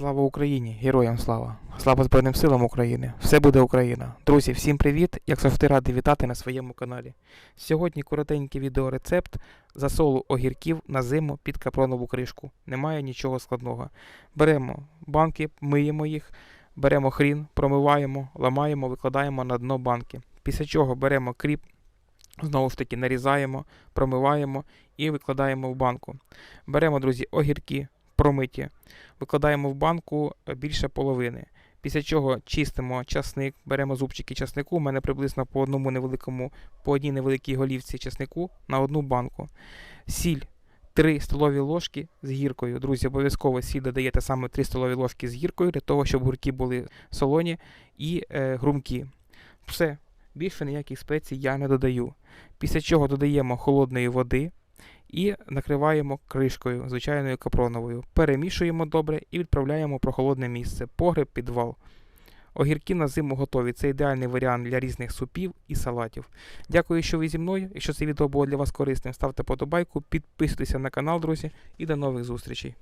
Слава Україні! Героям слава! Слава Збройним силам України! Все буде Україна! Друзі, всім привіт! Як завжди радий вітати на своєму каналі. Сьогодні коротенький відеорецепт засолу огірків на зиму під капронову кришку. Немає нічого складного. Беремо банки, миємо їх, беремо хрін, промиваємо, ламаємо, викладаємо на дно банки. Після чого беремо кріп, знову ж таки нарізаємо, промиваємо і викладаємо в банку. Беремо, друзі, огірки промиті, викладаємо в банку е, більше половини. Після чого чистимо часник, беремо зубчики часнику. У мене приблизно по одному невеликому, по одній невеликій голівці часнику на одну банку. Сіль 3 столові ложки з гіркою. Друзі, обов'язково сіль додаєте саме 3 столові ложки з гіркою для того, щоб гурки були солоні і е, грумкі. Все, більше ніяких спецій я не додаю. Після чого додаємо холодної води і накриваємо кришкою, звичайною капроновою. Перемішуємо добре і відправляємо в прохолодне місце, погреб, підвал. Огірки на зиму готові. Це ідеальний варіант для різних супів і салатів. Дякую, що ви зі мною. Якщо це відео було для вас корисним, ставте подобайку, підписуйтесь на канал, друзі, і до нових зустрічей.